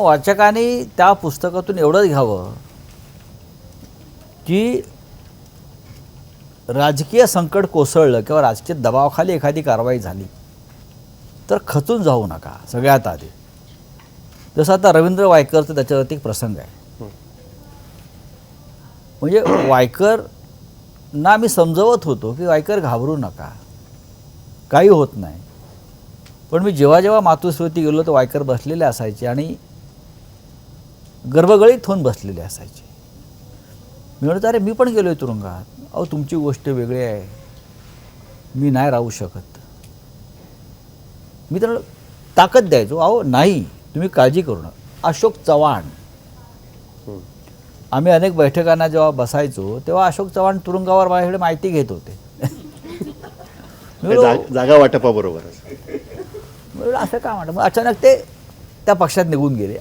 वाचकाने त्या पुस्तकातून एवढंच घ्यावं की राजकीय संकट कोसळलं किंवा राजकीय दबावाखाली एखादी कारवाई झाली तर खचून जाऊ नका सगळ्यात आधी. जसं आता रवींद्र वायकरचं त्याच्यावरती एक प्रसंग आहे. म्हणजे वायकर ना मी समजवत होतो की वायकर घाबरू नका काही होत नाही. पण मी जेव्हा जेव्हा मातोश्रीवरती गेलो तर वायकर बसलेले असायचे आणि गर्भगळीत होऊन बसलेले असायचे. मी म्हणतो अरे मी पण गेलो आहे तुरुंगात. अहो तुमची गोष्ट वेगळी आहे. मी नाही राहू शकत. मी तर ताकद द्यायचो अहो नाही तुम्ही काळजी करू नका. अशोक चव्हाण. आम्ही अनेक बैठकांना जेव्हा बसायचो तेव्हा अशोक चव्हाण तुरुंगावर माझ्याकडे माहिती घेत होते. जागा वाटपाबरोबर असं का म्हणतं मग अचानक ते त्या पक्षात निघून गेले.